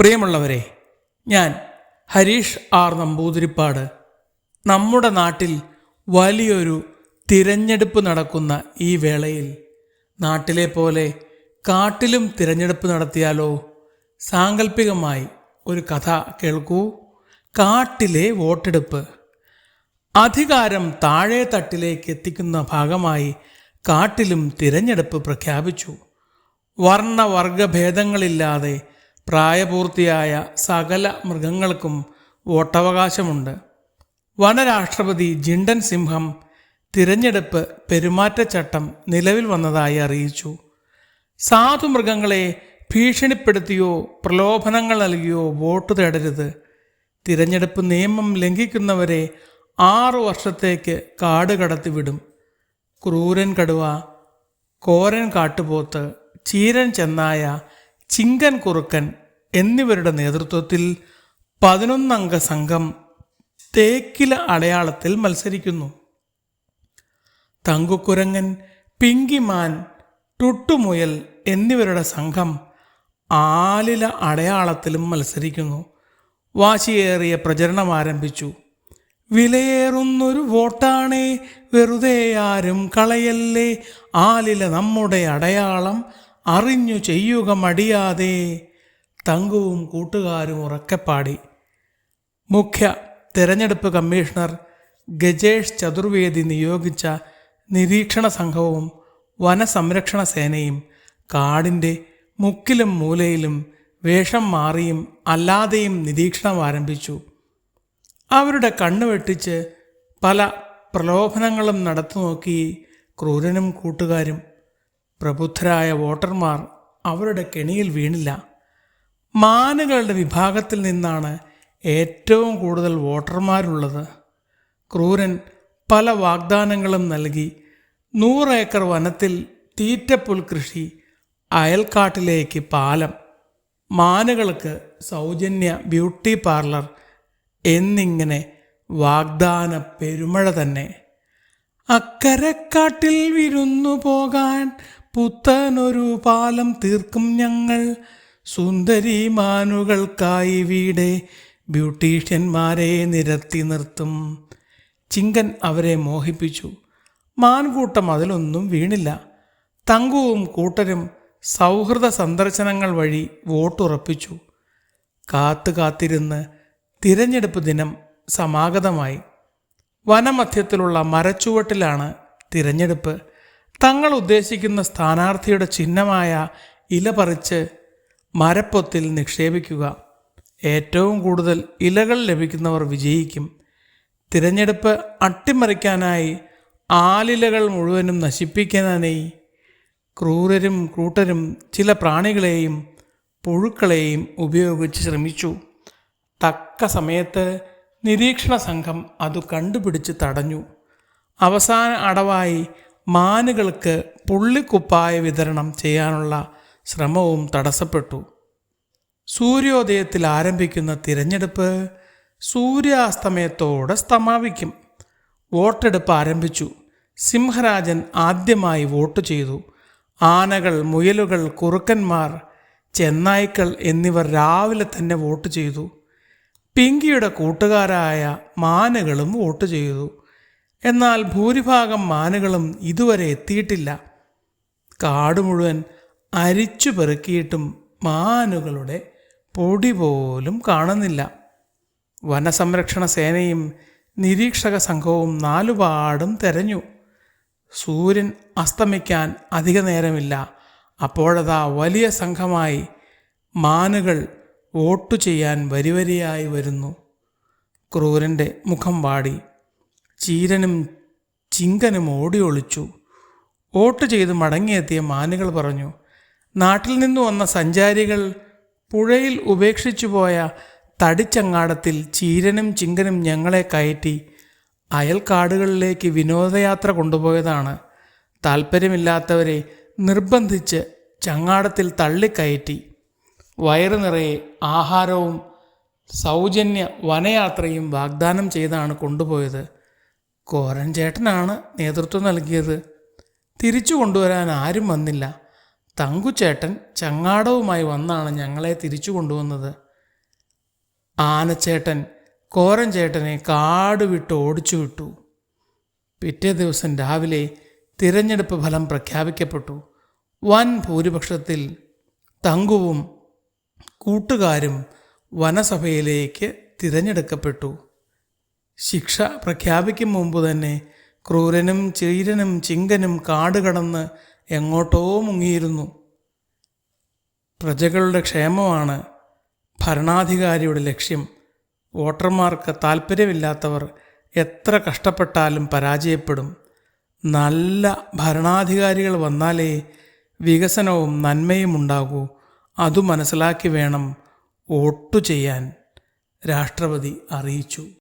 പ്രിയമുള്ളവരെ ഞാൻ ഹരീഷ് ആർ നമ്പൂതിരിപ്പാട്. നമ്മുടെ നാട്ടിൽ വലിയൊരു തിരഞ്ഞെടുപ്പ് നടക്കുന്ന ഈ വേളയിൽ നാട്ടിലെ പോലെ കാട്ടിലും തിരഞ്ഞെടുപ്പ് നടത്തിയാലോ? സാങ്കല്പികമായി ഒരു കഥ കേൾക്കൂ. കാട്ടിലെ വോട്ടെടുപ്പ്. അധികാരം താഴെ തട്ടിലേക്ക് എത്തിക്കുന്ന ഭാഗമായി കാട്ടിലും തിരഞ്ഞെടുപ്പ് പ്രഖ്യാപിച്ചു. വർണവർഗഭേദങ്ങളില്ലാതെ പ്രായപൂർത്തിയായ സകല മൃഗങ്ങൾക്കും വോട്ടവകാശമുണ്ട്. വനരാഷ്ട്രപതി ജിണ്ടൻ സിംഹം തിരഞ്ഞെടുപ്പ് പെരുമാറ്റച്ചട്ടം നിലവിൽ വന്നതായി അറിയിച്ചു. സാധു മൃഗങ്ങളെ ഭീഷണിപ്പെടുത്തിയോ പ്രലോഭനങ്ങൾ നൽകിയോ വോട്ട് തേടരുത്. തിരഞ്ഞെടുപ്പ് നിയമം ലംഘിക്കുന്നവരെ ആറു വർഷത്തേക്ക് കാട് കടത്തിവിടും. ക്രൂരൻ കടുവ കോരൻ കാട്ടുപോത്ത് ചീരൻ ചെന്നായ ചിങ്കൻ കുറുക്കൻ എന്നിവരുടെ നേതൃത്വത്തിൽ പതിനൊന്നംഗ സംഘം തേക്കില അടയാളത്തിൽ മത്സരിക്കുന്നു. തങ്കുക്കുരങ്ങൻ പിങ്കിമാൻ ടുട്ടുമുയൽ എന്നിവരുടെ സംഘം ആലില അടയാളത്തിലും മത്സരിക്കുന്നു. വാശിയേറിയ പ്രചരണം ആരംഭിച്ചു. വിലയേറുന്നൊരു വോട്ടാണേ വെറുതെ ആരും കളയല്ലേ ആലില നമ്മുടെ അടയാളം അറിഞ്ഞു ചെയ്യുക മടിയാതെ തങ്കുവും കൂട്ടുകാരും ഉറക്കെപ്പാടി. മുഖ്യ തെരഞ്ഞെടുപ്പ് കമ്മീഷണർ ഗജേഷ് ചതുർവേദി നിയോഗിച്ച നിരീക്ഷണ സംഘവും വനസംരക്ഷണ സേനയും കാടിന്റെ മുക്കിലും മൂലയിലും വേഷം മാറിയും അല്ലാതെയും നിരീക്ഷണം ആരംഭിച്ചു. അവരുടെ കണ്ണു വെട്ടിച്ച് പല പ്രലോഭനങ്ങളും നടത്തു നോക്കി ക്രൂരനും കൂട്ടുകാരും പ്രബുദ്ധരായ വോട്ടർമാർ അവരുടെ കെണിയിൽ വീണില്ല. മാനുകളുടെ വിഭാഗത്തിൽ നിന്നാണ് ഏറ്റവും കൂടുതൽ വോട്ടർമാരുള്ളത്. ക്രൂരൻ പല വാഗ്ദാനങ്ങളും നൽകി നൂറ് ഏക്കർ വനത്തിൽ തീറ്റപ്പുൽ കൃഷി അയൽക്കാട്ടിലേക്ക് പാലം മാനുകൾക്ക് സൗജന്യ ബ്യൂട്ടി പാർലർ എന്നിങ്ങനെ വാഗ്ദാന പെരുമഴ തന്നെ. അക്കരക്കാട്ടിൽ വിരുന്നു പോകാൻ പുത്തനൊരു പാലം തീർക്കും ഞങ്ങൾ. സുന്ദരി മാനുകൾക്കായി വീടെ ബ്യൂട്ടീഷ്യന്മാരെ നിരത്തി നിർത്തും. ചിങ്കൻ അവരെ മോഹിപ്പിച്ചു. മാൻകൂട്ടം അതിലൊന്നും വീണില്ല. തങ്കുവും കൂട്ടരും സൗഹൃദ സന്ദർശനങ്ങൾ വഴി വോട്ടുറപ്പിച്ചു. കാത്തു കാത്തിരുന്ന് തിരഞ്ഞെടുപ്പ് ദിനം സമാഗതമായി. വനമധ്യത്തിലുള്ള മരച്ചുവട്ടിലാണ് തിരഞ്ഞെടുപ്പ്. തങ്ങൾ ഉദ്ദേശിക്കുന്ന സ്ഥാനാർത്ഥിയുടെ ചിഹ്നമായ ഇല പറിച്ച് മരപ്പൊത്തിൽ നിക്ഷേപിക്കുക. ഏറ്റവും കൂടുതൽ ഇലകൾ ലഭിക്കുന്നവർ വിജയിക്കും. തിരഞ്ഞെടുപ്പ് അട്ടിമറിക്കാനായി ആലിലകൾ മുഴുവനും നശിപ്പിക്കാനായി ക്രൂരരും ക്രൂട്ടരും ചില പ്രാണികളെയും പുഴുക്കളെയും ഉപയോഗിച്ച് ശ്രമിച്ചു. തക്ക സമയത്ത് നിരീക്ഷണ സംഘം അത് കണ്ടുപിടിച്ച് തടഞ്ഞു. അവസാന അടവായി മാനുകൾക്ക് പുള്ളിക്കുപ്പായ വിതരണം ചെയ്യാനുള്ള ശ്രമവും തടസ്സപ്പെട്ടു. സൂര്യോദയത്തിൽ ആരംഭിക്കുന്ന തിരഞ്ഞെടുപ്പ് സൂര്യാസ്തമയത്തോടെ സ്തമാവിക്കും വോട്ടെടുപ്പ് ആരംഭിച്ചു. സിംഹരാജൻ ആദ്യമായി വോട്ട് ചെയ്തു. ആനകൾ മുയലുകൾ കുറുക്കന്മാർ ചെന്നായ്ക്കൾ എന്നിവർ രാവിലെ തന്നെ വോട്ട് ചെയ്തു. പിങ്കിയുടെ കൂട്ടുകാരായ മാനുകളും വോട്ട് ചെയ്തു. എന്നാൽ ഭൂരിഭാഗം മാനുകളും ഇതുവരെ എത്തിയിട്ടില്ല. കാട് മുഴുവൻ അരിച്ചു പെറുക്കിയിട്ടും മാനുകളുടെ പൊടി പോലും കാണുന്നില്ല. വനസംരക്ഷണ സേനയും നിരീക്ഷക സംഘവും നാലുപാടും തെരഞ്ഞു. സൂര്യൻ അസ്തമിക്കാൻ അധിക നേരമില്ല. അപ്പോഴതാ വലിയ സംഘമായി മാനുകൾ വോട്ടു ചെയ്യാൻ വരിവരിയായി വരുന്നു. ക്രൂരന്റെ മുഖം വാടി. ചീരനും ചിങ്കനും ഓടി ഒളിച്ചു. വോട്ട് ചെയ്ത് മടങ്ങിയെത്തിയ മാനുകൾ പറഞ്ഞു നാട്ടിൽ നിന്ന് വന്ന സഞ്ചാരികൾ പുഴയിൽ ഉപേക്ഷിച്ചു പോയ തടിച്ചങ്ങാടത്തിൽ ചീരനും ചിങ്കനും ഞങ്ങളെ കയറ്റി അയൽക്കാടുകളിലേക്ക് വിനോദയാത്ര കൊണ്ടുപോയതാണ്. താല്പര്യമില്ലാത്തവരെ നിർബന്ധിച്ച് ചങ്ങാടത്തിൽ തള്ളിക്കയറ്റി. വയറു നിറയെ ആഹാരവും സൗജന്യ വനയാത്രയും വാഗ്ദാനം ചെയ്താണ് കൊണ്ടുപോയത്. കോരൻ ചേട്ടനാണ് നേതൃത്വം നൽകിയത്. തിരിച്ചു കൊണ്ടുവരാൻ ആരും വന്നില്ല. തങ്കുചേട്ടൻ ചങ്ങാടവുമായി വന്നാണ് ഞങ്ങളെ തിരിച്ചു കൊണ്ടുവന്നത്. ആനച്ചേട്ടൻ കോരൻ ചേട്ടനെ കാട് വിട്ട് ഓടിച്ചു വിട്ടു. പിറ്റേ ദിവസം രാവിലെ തിരഞ്ഞെടുപ്പ് ഫലം പ്രഖ്യാപിക്കപ്പെട്ടു. വൻ ഭൂരിപക്ഷത്തിൽ തങ്കുവും കൂട്ടുകാരും വനസഭയിലേക്ക് തിരഞ്ഞെടുക്കപ്പെട്ടു. ശിക്ഷ പ്രഖ്യാപിക്കും മുമ്പ് തന്നെ ക്രൂരനും ചീരനും ചിങ്കനും കാട് കടന്ന് എങ്ങോട്ടോ മുങ്ങിയിരുന്നു. പ്രജകളുടെ ക്ഷേമമാണ് ഭരണാധികാരിയുടെ ലക്ഷ്യം. വോട്ടർമാർക്ക് താല്പര്യമില്ലാത്തവർ എത്ര കഷ്ടപ്പെട്ടാലും പരാജയപ്പെടും. നല്ല ഭരണാധികാരികൾ വന്നാലേ വികസനവും നന്മയും ഉണ്ടാകൂ. അതു മനസ്സിലാക്കി വേണം വോട്ടു ചെയ്യാൻ. രാഷ്ട്രപതി അറിയിച്ചു.